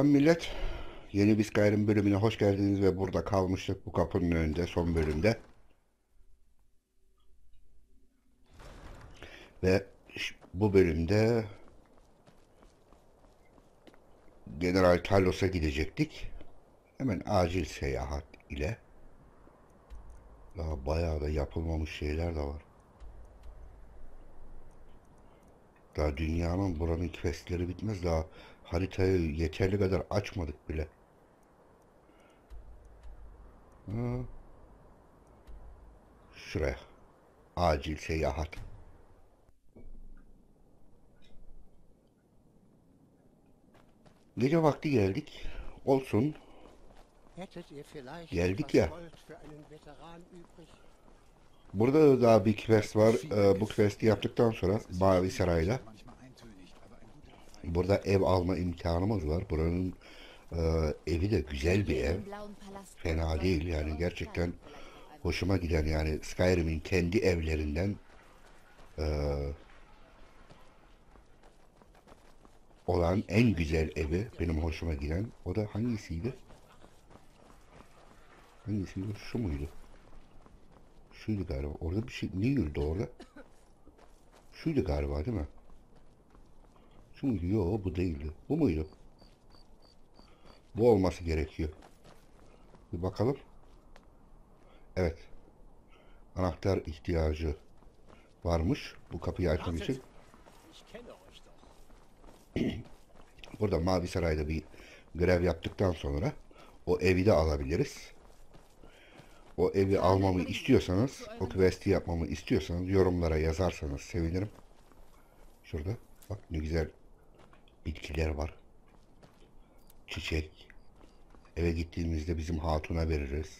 Selam millet. Yeni bir Skyrim bölümüne hoş geldiniz ve burada kalmıştık bu kapının önünde son bölümde. Ve bu bölümde General Talos'a gidecektik. Hemen acil seyahat ile. Daha bayağı da yapılmamış şeyler de var. Daha dünyanın buranın questleri bitmez. Daha haritayı yeterli kadar açmadık bile. Ha. Şuraya. Acil seyahat. Gece vakti geldik. Olsun. Geldik ya. Burada da daha bir quest var. Ee, bu questi yaptıktan sonra Mavi Saray'la burada ev alma imkanımız var. Buranın e, evi de güzel bir ev. Fena değil yani gerçekten hoşuma giden yani Skyrim'in kendi evlerinden e, olan en güzel evi benim hoşuma giden. O da hangisiydi? Hangisiydi? Şu muydu? Şuydu galiba. Orada bir şey ne yürüdü orada? Şuydu galiba değil mi? Muydu? Yok bu değildi. Bu muydu? Bu olması gerekiyor. Bir bakalım. Evet. Anahtar ihtiyacı varmış bu kapıyı açmam için. Burada Mavi Saray'da bir görev yaptıktan sonra o evi de alabiliriz. O evi almamı istiyorsanız, o quest'i yapmamı istiyorsanız yorumlara yazarsanız sevinirim. Şurada bak ne güzel bitkiler var. Çiçek. Eve gittiğimizde bizim hatuna veririz.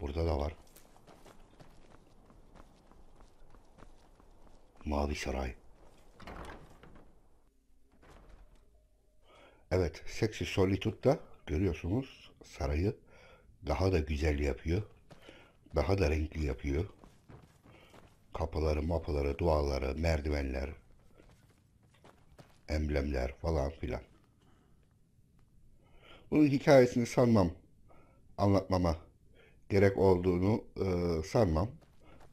Burada da var. Mavi Saray. Evet, Sexy Solitude'da görüyorsunuz sarayı daha da güzel yapıyor. Daha da renkli yapıyor. Kapıları, mapıları, duvarları, merdivenler, emblemler falan filan. Bunun hikayesini sanmam, anlatmama gerek olduğunu e, sanmam.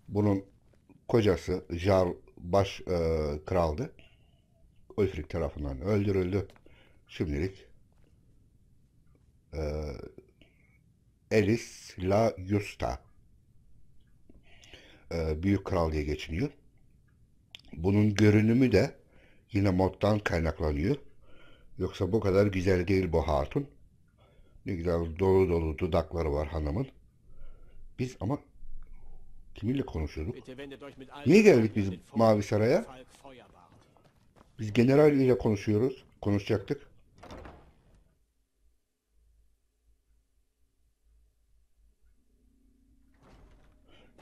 Bunun kocası Jarl baş e, kraldı. Ulfric tarafından öldürüldü. Şimdilik e, Elis La Justa e, Büyük Kral diye geçiniyor. Bunun görünümü de yine moddan kaynaklanıyor. Yoksa bu kadar güzel değil bu hatun. Ne güzel dolu dolu dudakları var hanımın. Biz ama kiminle konuşuyorduk? Niye geldik biz Mavi Saray'a? Biz general ile konuşuyoruz. Konuşacaktık.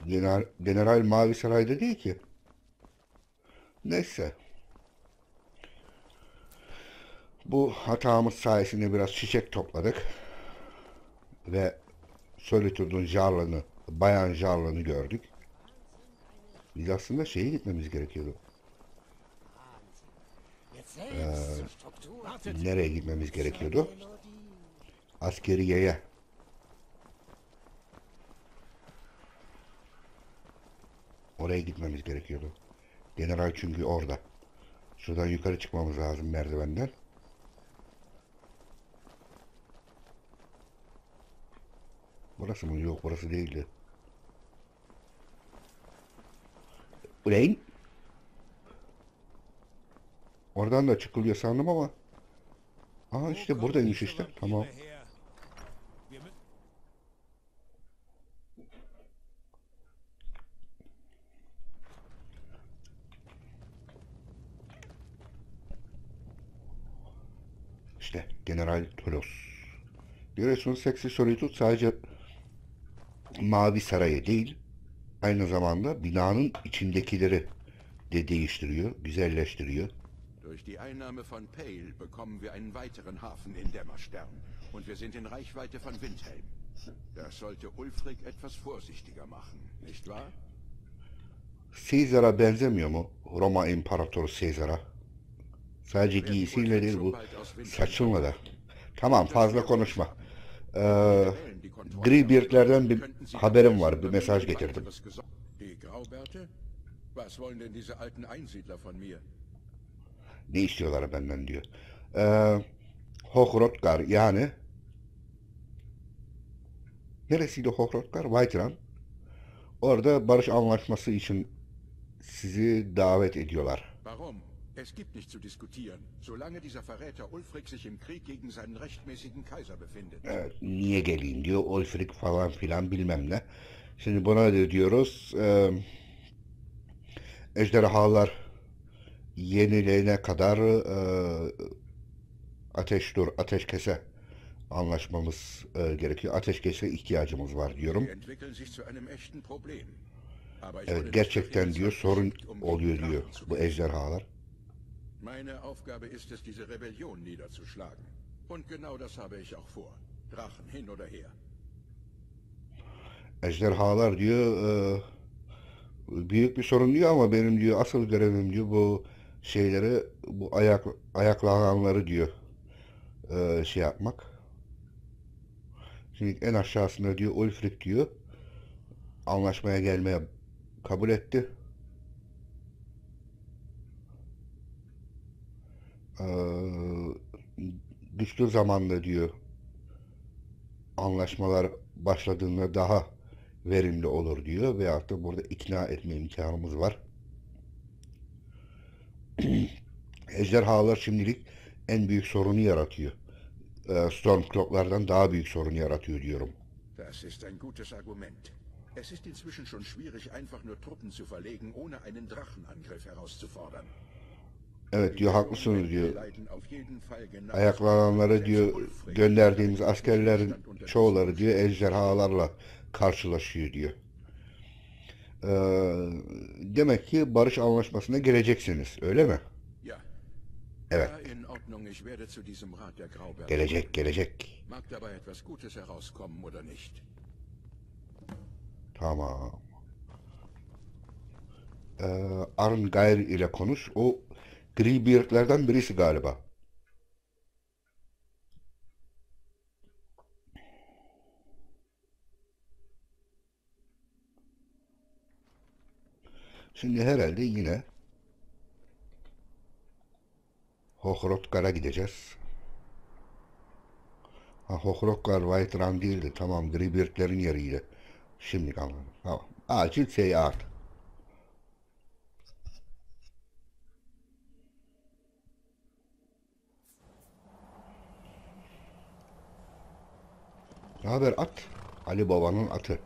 General, General Mavi Saray'da değil ki. Neyse. Bu hatamız sayesinde biraz çiçek topladık. Ve Solitude'un jarlını, bayan jarlını gördük. Biz aslında şeye gitmemiz gerekiyordu. Wartet. Nereye gitmemiz gerekiyordu? Askeriyeye. Oraya gitmemiz gerekiyordu. General çünkü orada. Şuradan yukarı çıkmamız lazım merdivenden. Burası mı? Yok burası değildi. Ulan! Oradan da çıkılıyor sandım ama. Aha işte buradaymış işte. Tamam. İşte General Tolos. Görüyorsunuz Sexy Solitude sadece Mavi Sarayı değil, aynı zamanda binanın içindekileri de değiştiriyor, güzelleştiriyor. Durch die Einnahme von Pale bekommen wir einen weiteren Hafen in Dämmerstern und wir sind in Reichweite von Windhelm. Das sollte Ulfric etwas vorsichtiger machen, nicht wahr? Caesar'a benzemiyor mu? Roma İmparatoru Caesar'a. Sadece giysiyle değil bu saçınla da. Tamam fazla konuşma. Ee, Greybeard'lerden bir haberim var. Bir mesaj getirdim. Ne istiyorlar benden diyor. Ee, Hochrotkar yani neresiydi Hochrotkar? Whiterun. Orada barış anlaşması için sizi davet ediyorlar. Warum? Es gibt nicht zu diskutieren, solange dieser Verräter Ulfric sich im Krieg gegen seinen rechtmäßigen Kaiser befindet. Evet, niye geleyim diyor. Ulfric falan filan bilmem ne. Şimdi buna da diyoruz. E, ejderhalar yenilene kadar e, ateş dur, ateşkese anlaşmamız e, gerekiyor. Ateşkese ihtiyacımız var diyorum. Evet gerçekten diyor sorun um oluyor diyor bu ejderhalar. Meine Aufgabe ist es, diese Rebellion niederzuschlagen. Und genau das habe ich auch vor. Drachen hin oder her. Ejderhalar diyor e, büyük bir sorun diyor ama benim diyor asıl görevim diyor bu şeyleri bu ayak ayaklananları diyor e, şey yapmak. Şimdi en aşağısında diyor Ulfric diyor anlaşmaya gelmeye kabul etti. Güçlü zamanda diyor anlaşmalar başladığında daha verimli olur diyor veyahut da burada ikna etme imkanımız var. Ejderhalar şimdilik en büyük sorunu yaratıyor. Ee, Stormcloak'lardan daha büyük sorun yaratıyor diyorum. Das ist ein gutes Argument. Es ist inzwischen schon schwierig, einfach nur Truppen zu verlegen, ohne einen Drachenangriff herauszufordern. Evet diyor haklısınız diyor. Ayaklananları diyor gönderdiğimiz askerlerin çoğuları diyor ejderhalarla karşılaşıyor diyor. Ee, demek ki barış anlaşmasına geleceksiniz öyle mi? Evet. Gelecek gelecek. Tamam. Ee, Arngyle ile konuş. O Greybeard'lerden birisi galiba. Şimdi herhalde yine Hohrotgar'a gideceğiz. Ha, Hohrotgar White Run değildi. Tamam Greybeard'lerin yeriydi. Şimdi anladım. Tamam. Acil seyahat. Ne haber at? Ali Baba'nın atı.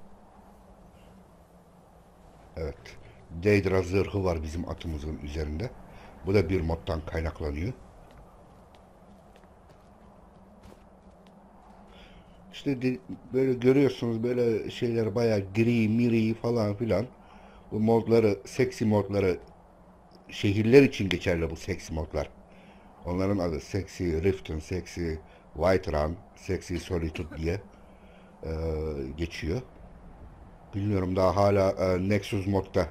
Evet. Deydra zırhı var bizim atımızın üzerinde. Bu da bir moddan kaynaklanıyor. İşte böyle görüyorsunuz böyle şeyler bayağı gri, miri falan filan. Bu modları, seksi modları şehirler için geçerli bu seksi modlar. Onların adı Sexy Riften, Sexy Whiterun, Sexy Solitude diye eee, geçiyor. Bilmiyorum daha hala eee, Nexus modda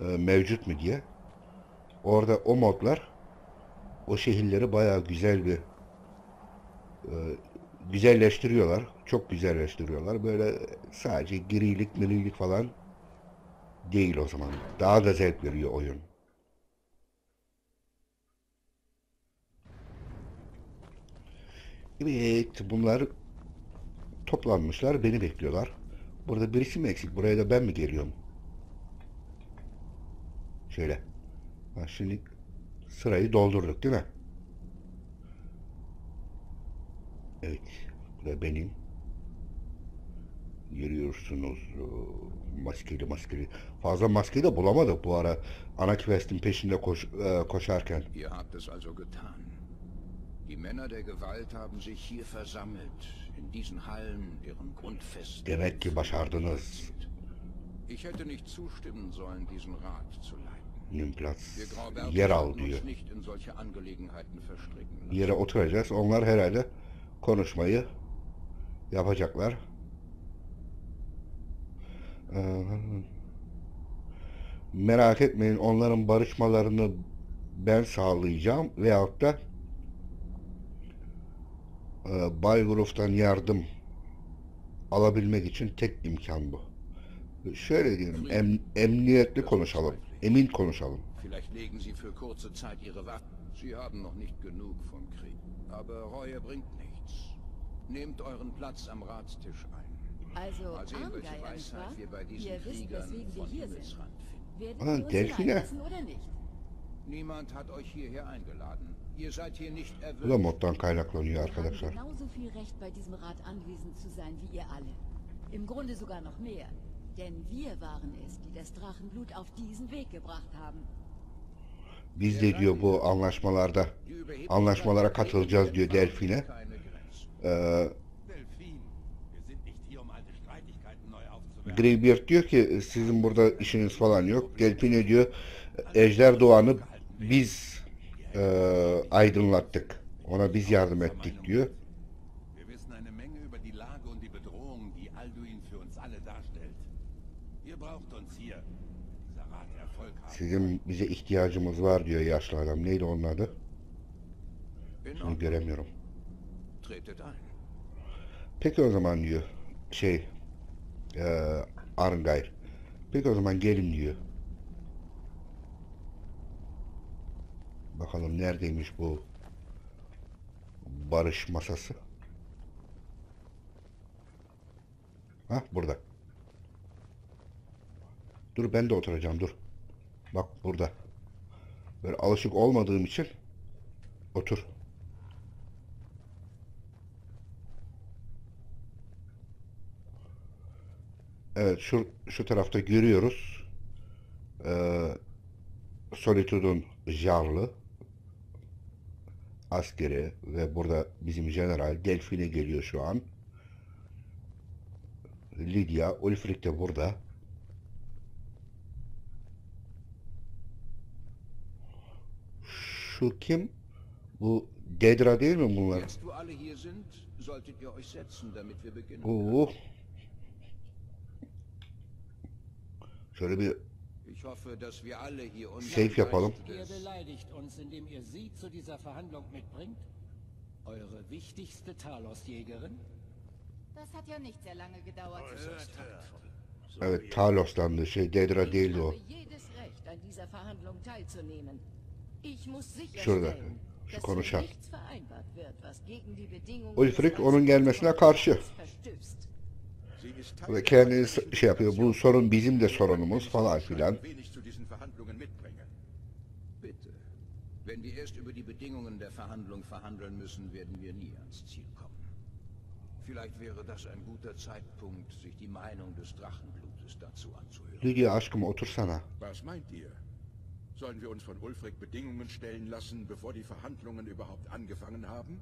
eee, mevcut mu diye. Orada o modlar o şehirleri bayağı güzel bir eee, güzelleştiriyorlar. Çok güzelleştiriyorlar. Böyle sadece girilik, mirilik falan değil o zaman. Daha da zevk veriyor oyun. Evet, bunlar toplanmışlar, beni bekliyorlar. Burada birisi mi eksik? Buraya da ben mi geliyorum? Şöyle. Ha, şimdi sırayı doldurduk değil mi? Evet, bu da benim. Görüyorsunuz maskeli maskeli. Fazla maskeyi de bulamadık bu ara. Ana quest'in peşinde koş, e, koşarken. Ihr habt es also getan. Die Männer der Gewalt haben sich hier versammelt, in diesen Hallen, deren Grundfesten. Demek ki başardınız. Ich hätte nicht zustimmen sollen, diesen Rat zu leiten. Graubärte yer al diyor. uns nicht in solche Angelegenheiten verstricken lassen. Yere oturacağız. Onlar herhalde konuşmayı yapacaklar. Ee, merak etmeyin onların barışmalarını ben sağlayacağım veyahut da e, yardım alabilmek için tek imkan bu. Şöyle diyelim, em- emniyetli konuşalım, emin konuşalım. Vielleicht legen Sie für kurze Zeit Ihre Waffen. Sie haben noch nicht genug vom Krieg. Aber Reue bringt nichts. Nehmt euren Platz am Ratstisch ein. Also Mal sehen, welche Armgeier, nicht wahr? Weisheit wir bei diesen Ihr wisst, Kriegern weswegen wir von hier sind. Himmelsrand finden. Werden Ah, wir uns oder nicht? Niemand hat euch hierher eingeladen. Ihr seid hier nicht Bu da moddan kaynaklanıyor arkadaşlar. genauso viel Recht, bei diesem Rat anwesend zu sein wie ihr alle. Im Grunde sogar noch mehr. Denn wir waren es, die das Drachenblut auf diesen Weg gebracht haben. Biz de diyor bu anlaşmalarda anlaşmalara katılacağız diyor Delfine. Ee, Delfin, wir sind nicht hier, um alte Streitigkeiten neu aufzuwerfen. Greybeard diyor ki sizin burada işiniz falan yok. Delfine diyor Ejder Doğan'ı biz e, aydınlattık. Ona biz yardım ettik diyor. Sizin bize ihtiyacımız var diyor yaşlı adam. Neydi onun adı? Ordnung. göremiyorum. Peki o zaman diyor şey e, Arngayr. Peki o zaman gelin diyor. Bakalım neredeymiş bu barış masası. Ha burada. Dur ben de oturacağım dur. Bak burada. Böyle alışık olmadığım için otur. Evet şu şu tarafta görüyoruz. Ee, Solitude'un jarlı askeri ve burada bizim general Delfine geliyor şu an. Lydia, Ulfric de burada. Şu kim? Bu Dedra değil mi bunlar? Oo. Şöyle bir Ich hoffe, dass wir alle hier unser Safe yapalım. Ihr Geist des- beleidigt uns, indem ihr sie zu dieser Verhandlung mitbringt? Eure wichtigste Talos-Jägerin? Das hat ja nicht sehr lange gedauert. evet Talos'tandı şey Dedra değildi Ich o. habe jedes Recht, an dieser Verhandlung teilzunehmen. Ich muss sicherstellen, şu dass konuşan. hier nichts vereinbart wird, was gegen die Bedingungen Ulfric onun gelmesine karşı. verstößt. Ve Teil kendini der s- şey yapıyor. Bu sorun bizim de sorunumuz falan filan. Wenn wir erst über die Bedingungen der Verhandlung verhandeln müssen, werden wir nie ans Ziel kommen. Vielleicht wäre das ein guter Zeitpunkt, sich die Meinung des Drachenblutes dazu anzuhören. Lydia aşkım otursana. Was meint ihr? Sollen wir uns von Ulfric Bedingungen stellen lassen, bevor die Verhandlungen überhaupt angefangen haben?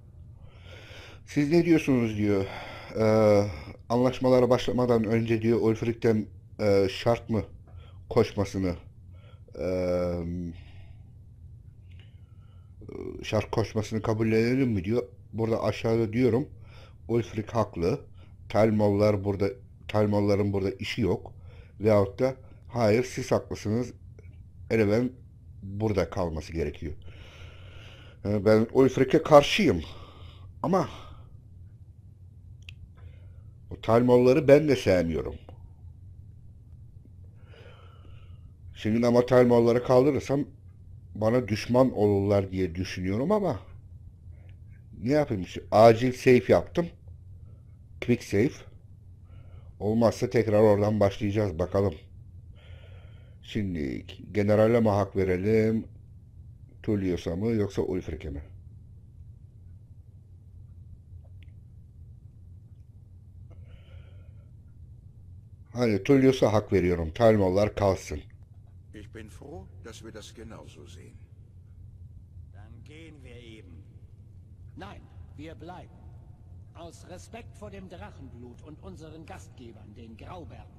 Siz ne diyorsunuz diyor. Ee, anlaşmalara başlamadan önce diyor Ulfric'ten e, şart mı koşmasını e, şart koşmasını kabullenelim mi diyor. Burada aşağıda diyorum Ulfric haklı. Talmollar burada Talmolların burada işi yok. Veyahut da hayır siz haklısınız. Eleven burada kalması gerekiyor. Ee, Ben Ulfric'e karşıyım. Ama o Talmolları ben de sevmiyorum. Şimdi ama Talmolları kaldırırsam bana düşman olurlar diye düşünüyorum ama ne yapayım işte acil save yaptım. Quick save. Olmazsa tekrar oradan başlayacağız bakalım. Şimdi generale mi hak verelim? Tullius'a mı yoksa Ulfric'e mi? Hani Tullius'a hak veriyorum. Talmollar kalsın. Ich bin froh, dass wir das genauso sehen. Dann gehen wir eben. Nein, wir bleiben. Aus Respekt vor dem Drachenblut und unseren Gastgebern, den Graubergen.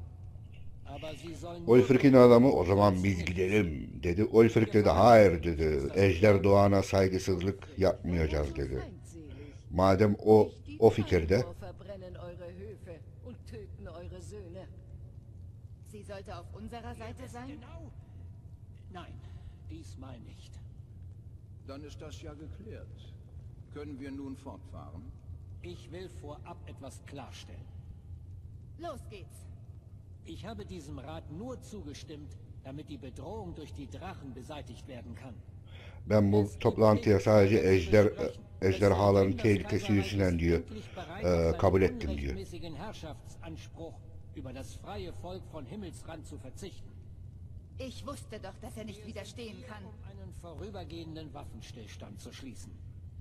Aber sie sollen... nur- Ulfric'in adamı o zaman biz gidelim dedi. Ulfric dedi hayır dedi. Ejder Doğan'a saygısızlık yapmayacağız dedi. Madem o o fikirde Sie sollte auf unserer Seite sein? Genau. Nein, diesmal nicht. Dann ist das ja geklärt. Können wir nun fortfahren? Ich will vorab etwas klarstellen. Los geht's. Ich habe diesem Rat nur zugestimmt, damit die Bedrohung durch die Drachen beseitigt werden kann. Ben bu toplantıya sadece ejder ejderhaların tehlikesi yüzünden diyor e, kabul ettim diyor. Über das freie Volk von Himmelsrand zu verzichten. Ich wusste doch, dass er nicht widerstehen kann. Um einen vorübergehenden Waffenstillstand zu schließen,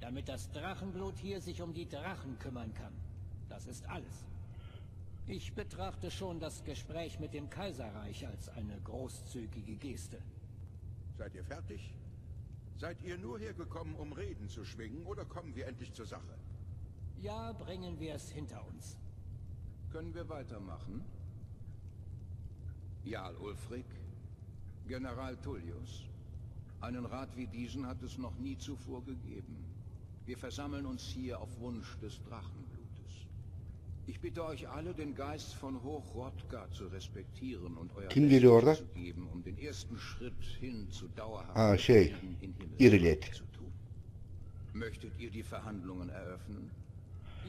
damit das Drachenblut hier sich um die Drachen kümmern kann. Das ist alles. Ich betrachte schon das Gespräch mit dem Kaiserreich als eine großzügige Geste. Seid ihr fertig? Seid ihr nur hergekommen, um Reden zu schwingen, oder kommen wir endlich zur Sache? Ja, bringen wir es hinter uns. Können wir weitermachen? Jarl Ulfric, General Tullius. Einen Rat wie diesen hat es noch nie zuvor gegeben. Wir versammeln uns hier auf Wunsch des Drachenblutes. Ich bitte euch alle, den Geist von Hochrodka zu respektieren und euer Kim geliyor orada? Zu geben, um den ersten Schritt hin zu dauerhaften Ha, şey, İrilet. zu tun. Möchtet ihr die Verhandlungen eröffnen?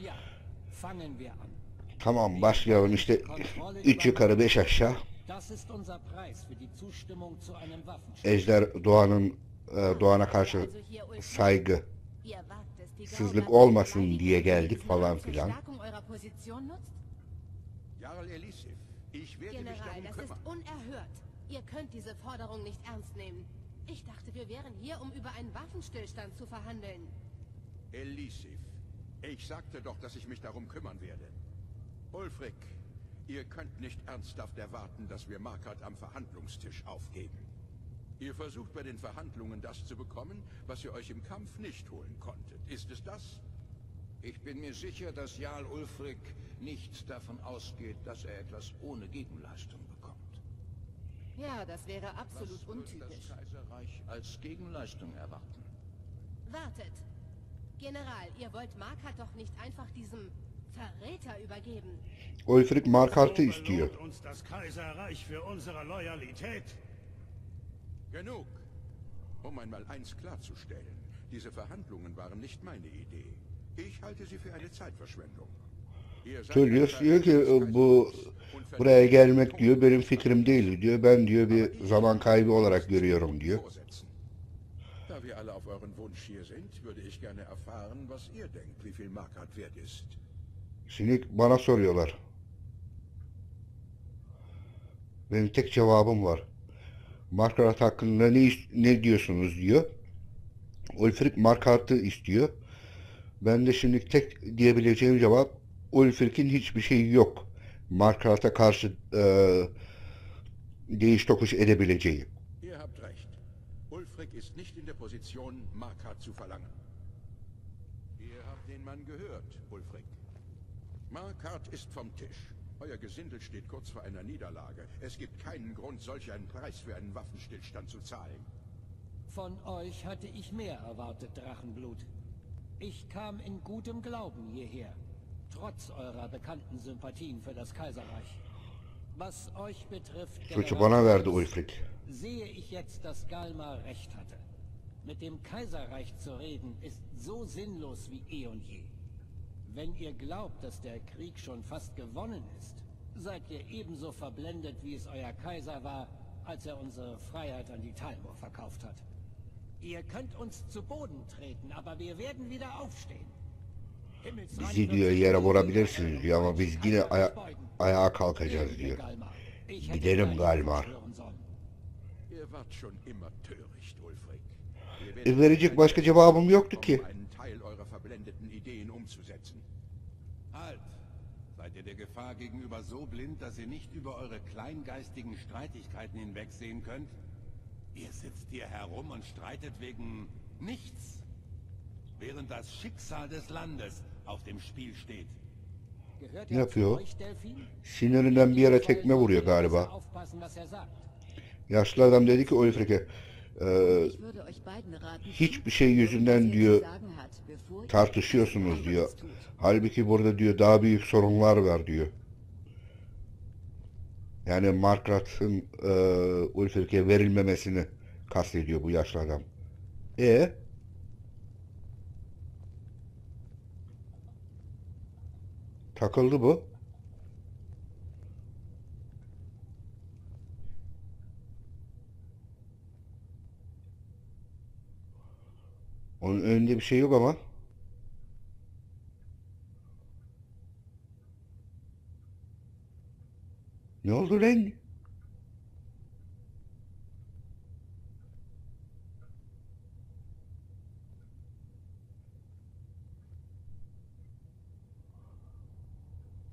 Ja, fangen wir an. Tamam başlayalım işte üç yukarı beş aşağı. Ejder doğanın e, doğana karşı saygı Sızlık olmasın diye geldik falan filan. General, das ist unerhört. Ihr könnt diese Forderung nicht ernst nehmen. Ich dachte, wir wären hier, um über einen Waffenstillstand zu verhandeln. Elisif, ich sagte doch, dass ich mich darum kümmern werde. Ulfric, ihr könnt nicht ernsthaft erwarten, dass wir Markert am Verhandlungstisch aufgeben. Ihr versucht bei den Verhandlungen das zu bekommen, was ihr euch im Kampf nicht holen konntet. Ist es das? Ich bin mir sicher, dass Jarl Ulfric nicht davon ausgeht, dass er etwas ohne Gegenleistung bekommt. Ja, das wäre Was absolut das untypisch. Kaiserreich als Gegenleistung erwarten? Wartet. General, ihr wollt Markat doch nicht einfach diesem Verräter übergeben. Ulfric Markart'ı So istiyor. belohnt uns das Kaiserreich für unsere Loyalität. Genug. Um einmal eins klarzustellen, diese Verhandlungen waren nicht meine Idee. Ich halte sie für eine Zeitverschwendung. Ihr seid Tullius ein diyor ki bu buraya gelmek diyor benim fikrim değil diyor. Ben diyor bir zaman kaybı olarak görüyorum diyor. Da wir alle auf euren Wunsch hier sind, würde ich gerne erfahren, was ihr denkt, wie viel Markart wert ist. Şimdi bana soruyorlar. Benim tek cevabım var. Markarat hakkında ne, ne diyorsunuz diyor. Ulfric Markart'ı istiyor. Ben de şimdi tek diyebileceğim cevap Ulfric'in hiçbir şeyi yok. Markarat'a karşı e, değiş tokuş edebileceği. Ulfric ist nicht in der Position, Markart zu verlangen. Ihr habt den Mann gehört, Ulfric. Markart ist vom Tisch. Euer Gesindel steht kurz vor einer Niederlage. Es gibt keinen Grund, solch einen Preis für einen Waffenstillstand zu zahlen. Von euch hatte ich mehr erwartet, Drachenblut. Ich kam in gutem Glauben hierher, trotz eurer bekannten Sympathien für das Kaiserreich. Was euch betrifft, sehe ich jetzt, dass Galmar recht hatte. Mit dem Kaiserreich zu reden ist so sinnlos wie eh und je. Wenn ihr glaubt, dass der Krieg schon fast gewonnen ist, seid ihr ebenso verblendet, wie es euer Kaiser war, als er unsere Freiheit an die Talmor verkauft hat. Ihr könnt uns zu Boden treten, aber wir werden wieder aufstehen. Bizi diyor yere vurabilirsiniz diyor ama biz yine aya- ayağa kalkacağız diyor. Gidelim werdet E, verecek başka cevabım yoktu ki. Teil eurer verblendeten Ideen umzusetzen. Halt! Seid ihr der Gefahr gegenüber so blind, dass ihr nicht über eure kleingeistigen Streitigkeiten hinwegsehen könnt? Ihr sitzt hier herum und streitet wegen nichts, während das Schicksal des Landes auf dem Spiel steht. Gehört Ne yapıyor? zu euch, Delphin? Sinirinden bir yere tekme vuruyor galiba. Yaşlı adam dedi ki Ulfric'e hiçbir şey yüzünden diyor tartışıyorsunuz diyor. Halbuki burada diyor daha büyük sorunlar var diyor. Yani Markrat'ın e, Ulfrik'e verilmemesini kastediyor bu yaşlı adam. E takıldı bu. Bir şey yok ama. Ne oldu lan?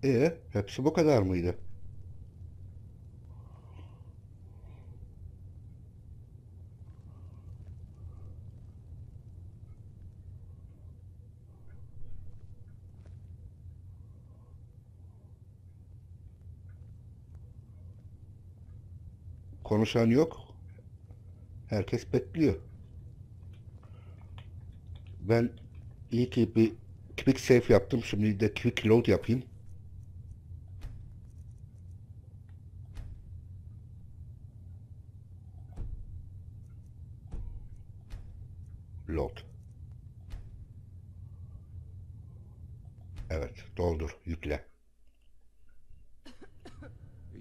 E, hepsi bu kadar mıydı? Konuşan yok. Herkes bekliyor. Ben iyi ki bir quick save yaptım. Şimdi de quick load yapayım. Load. Evet, doldur, yükle.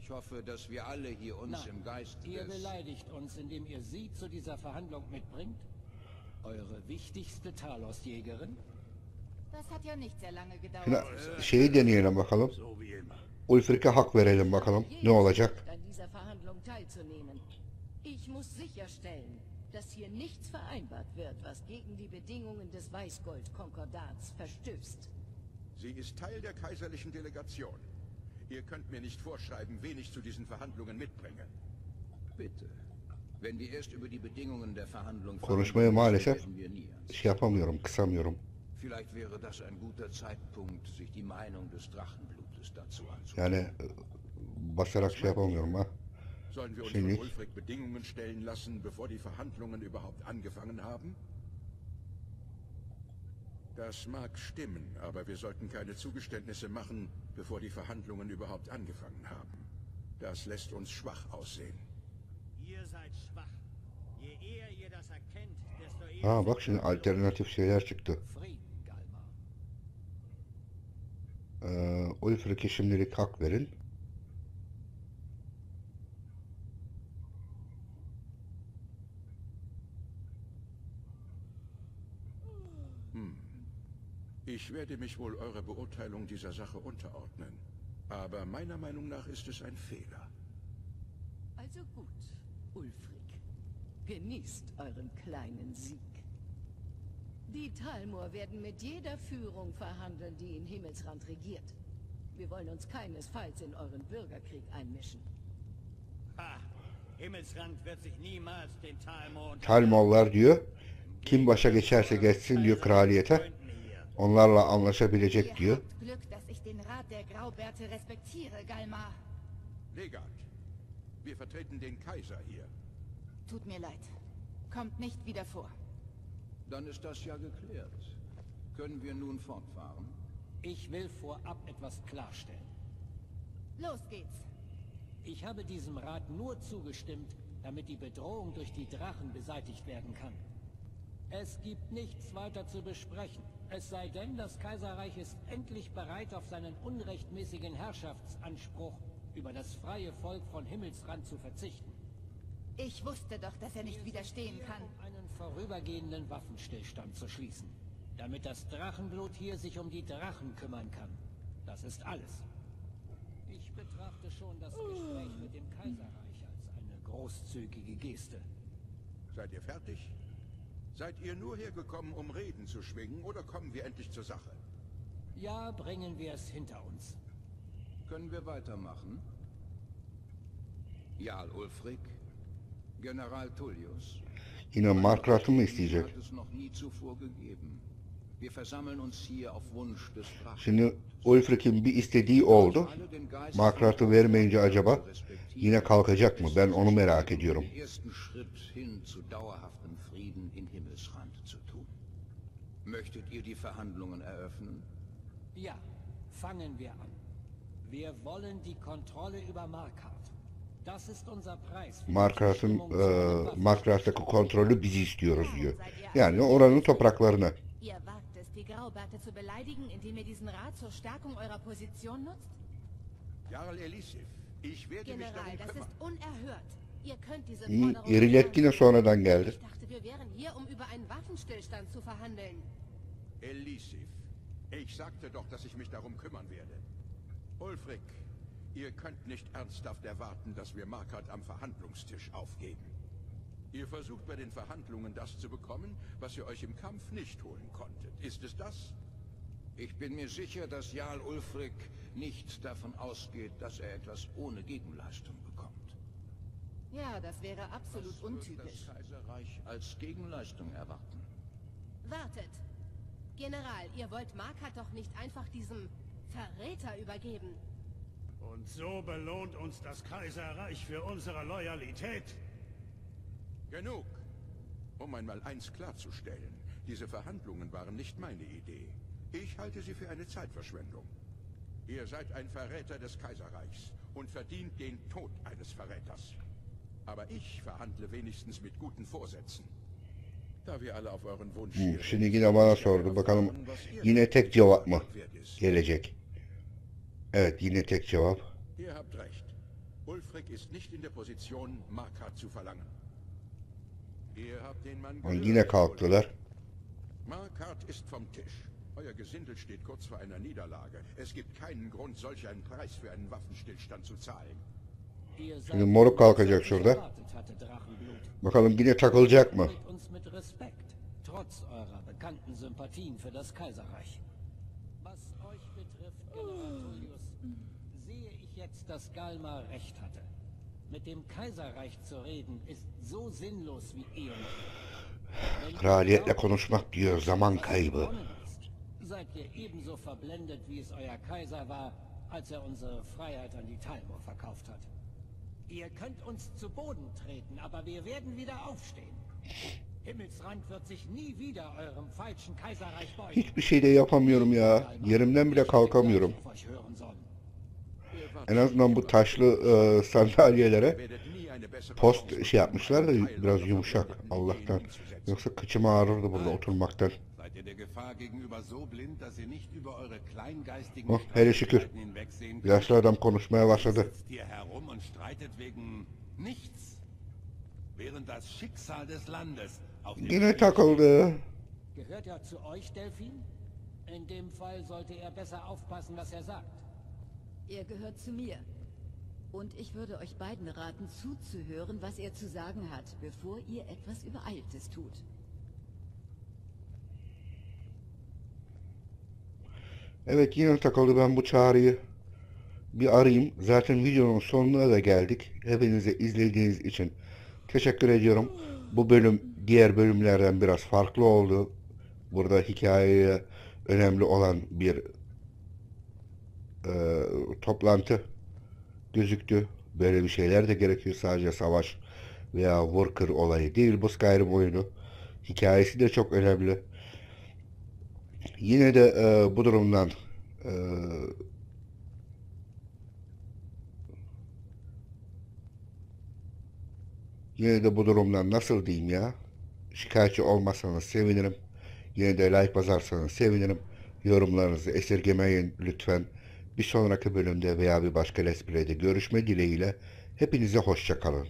Ich hoffe, dass wir alle hier uns im Geist Ihr des... beleidigt uns, indem ihr sie zu dieser Verhandlung mitbringt? Eure wichtigste Talos-Jägerin? Das hat ja nicht sehr lange gedauert. Şimdi şeyi deneyelim bakalım. So wie immer. Ulfrik'e hak verelim bakalım. Ne olacak? An dieser Verhandlung teilzunehmen. Ich muss sicherstellen, dass hier nichts vereinbart wird, was gegen die Bedingungen des Weißgold-Konkordats verstößt. Sie ist Teil der kaiserlichen Delegation. Ihr könnt mir nicht vorschreiben, wen ich zu diesen Verhandlungen mitbringe. Bitte. Wenn wir erst über die Bedingungen der Verhandlung müssen, maalesef şey yapamıyorum, kısamıyorum. Vielleicht wäre das ein guter Zeitpunkt, sich die Meinung des Drachenblutes dazu anzuhören. Yani e, basarak şey yapamıyorum ha. Sollen wir uns. Ulfric Bedingungen stellen lassen, bevor die Verhandlungen überhaupt angefangen haben? Das mag stimmen, aber wir sollten keine Zugeständnisse machen, bevor die Verhandlungen überhaupt angefangen haben. Das lässt uns schwach aussehen. Ihr seid schwach. Je eher ihr das erkennt, desto eher... Ha bak şimdi alternatif şeyler çıktı. Frieden, Galmar. Ee, Ulfrik'e şimdilik hak verin. Ich werde mich wohl eurer Beurteilung dieser Sache unterordnen. Aber meiner Meinung nach ist es ein Fehler. Also gut, Ulfric. Genießt euren kleinen Sieg. Die Talmor werden mit jeder Führung verhandeln, die in Himmelsrand regiert. Wir wollen uns keinesfalls in euren Bürgerkrieg einmischen. Ha! Himmelsrand wird sich niemals den Talmor unter... Talmallar diyor. Kim başa geçerse geçsin diyor kraliyete. Onlarla anlaşabilecek diyor. habt Glück, dass ich den Rat der Graubärte respektiere, Galmar. Legat, wir vertreten den Kaiser hier. Tut mir leid. Kommt nicht wieder vor. Dann ist das ja geklärt. Können wir nun fortfahren? Ich will vorab etwas klarstellen. Los geht's. Ich habe diesem Rat nur zugestimmt, damit die Bedrohung durch die Drachen beseitigt werden kann. Es gibt nichts weiter zu besprechen. Es sei denn, das Kaiserreich ist endlich bereit, auf seinen unrechtmäßigen Herrschaftsanspruch über das freie Volk von Himmelsrand zu verzichten. Ich wusste doch, dass er nicht widerstehen kann. Um einen vorübergehenden Waffenstillstand zu schließen. Damit das Drachenblut hier sich um die Drachen kümmern kann. Das ist alles. Ich betrachte schon das Gespräch mit dem Kaiserreich als eine großzügige Geste. Seid ihr fertig? Seid ihr nur hergekommen, um Reden zu schwingen, oder kommen wir endlich zur Sache? Ja, bringen wir es hinter uns. Können wir weitermachen? Jarl Ulfric, General Tullius. Yine Markrat'ı mı isteyecek? Hat es noch nie zuvor gegeben. Şimdi Ulfrik'in bir istediği oldu. Markrat'ı vermeyince acaba yine kalkacak mı? Ben onu merak ediyorum. Den ersten Schritt hin zu dauerhaftem Frieden in Himmelsrand zu tun. Möchtet ihr die Verhandlungen eröffnen? Ja, fangen wir an. Wir wollen die Kontrolle über Markart. Das ist unser Preis. für die Markrat'ın e, Markrat'taki kontrolü biz istiyoruz diyor. Yani oranın topraklarını. Die Graubärte zu beleidigen, indem ihr diesen Rat zur Stärkung eurer Position nutzt? Jarl Elisif, ich werde mich General, darum das kümmern. ist unerhört. Ihr könnt diese İyi, nicht yine sonradan geldi. Ich dachte, wir wären hier, um über einen Waffenstillstand zu verhandeln. Elisif, ich sagte doch, dass ich mich darum kümmern werde. Ulfric, ihr könnt nicht ernsthaft erwarten, dass wir Markert am Verhandlungstisch aufgeben. Ihr versucht bei den Verhandlungen das zu bekommen, was ihr euch im Kampf nicht holen konntet. Ist es das? Ich bin mir sicher, dass Jarl Ulfric nicht davon ausgeht, dass er etwas ohne Gegenleistung bekommt. Ja, das wäre absolut untypisch. das Kaiserreich als Gegenleistung erwarten? Wartet. General, ihr wollt Markat doch nicht einfach diesem Verräter übergeben. Und so belohnt uns das Kaiserreich für unsere Loyalität. Genug. Um einmal eins klarzustellen, diese Verhandlungen waren nicht meine Idee. Ich halte sie für eine Zeitverschwendung. Ihr seid ein Verräter des Kaiserreichs und verdient den Tod eines Verräters. Aber ich verhandle wenigstens mit guten Vorsätzen. Da wir alle auf euren Wunsch Hı, hier şimdi yine bana sordu. Bakalım yine tek cevap mı gelecek? Evet yine tek cevap. Ihr habt recht. Ulfric ist nicht in der Position, Markart zu verlangen. Ihr habt den Mann Und gehört, yine kalktılar. Markart ist vom Tisch. Euer Gesindel steht kurz vor einer Niederlage. Es gibt keinen Grund, solch einen Preis für einen Waffenstillstand zu zahlen. Ihr seid Şimdi moruk kalkacak şurada. erwartet hatte, Drachenblut. Bakalım yine takılacak mı? Behandelt uns mit Respekt, trotz eurer bekannten Sympathien für das Kaiserreich. Was euch betrifft, General Tullius, sehe ich jetzt, dass Galmar recht hatte. Mit dem Kaiserreich zu reden ist so sinnlos wie eh glaubt, konuşmak diyor zaman was kaybı. gewonnen ist, Seid ihr ebenso verblendet, wie es euer Kaiser war, als er unsere Freiheit an die Talmor verkauft hat. Ihr könnt uns zu Boden treten, aber wir werden wieder aufstehen. Himmelsrand wird sich nie wieder eurem falschen Kaiserreich beugen. Hiçbir şey de yapamıyorum ya. Yerimden bile kalkamıyorum. Euch hören sollen. En azından bu taşlı e, sandalyelere post şey yapmışlar da biraz yumuşak Allah'tan. Yoksa kıçım ağrırdı burada oturmaktan. Oh, hele şükür. Yaşlı adam konuşmaya başladı. Yine takıldı. Gehört er zu euch, Delphin? In dem Fall sollte er besser aufpassen, was er sagt. Er gehört zu mir. Und ich würde euch beiden raten, zuzuhören, was er zu sagen hat, bevor ihr etwas Übereiltes tut. Evet yine takıldı ben bu çağrıyı bir arayayım. Zaten videonun sonuna da geldik. Hepinize izlediğiniz için teşekkür ediyorum. Bu bölüm diğer bölümlerden biraz farklı oldu. Burada hikayeye önemli olan bir e, toplantı gözüktü. Böyle bir şeyler de gerekiyor. Sadece savaş veya worker olayı değil bu Skyrim oyunu. Hikayesi de çok önemli. Yine de e, bu durumdan e, yine de bu durumdan nasıl diyeyim ya şikayetçi olmasanız sevinirim. Yine de like basarsanız sevinirim. Yorumlarınızı esirgemeyin lütfen. Bir sonraki bölümde veya bir başka let's play'de görüşme dileğiyle hepinize hoşça kalın.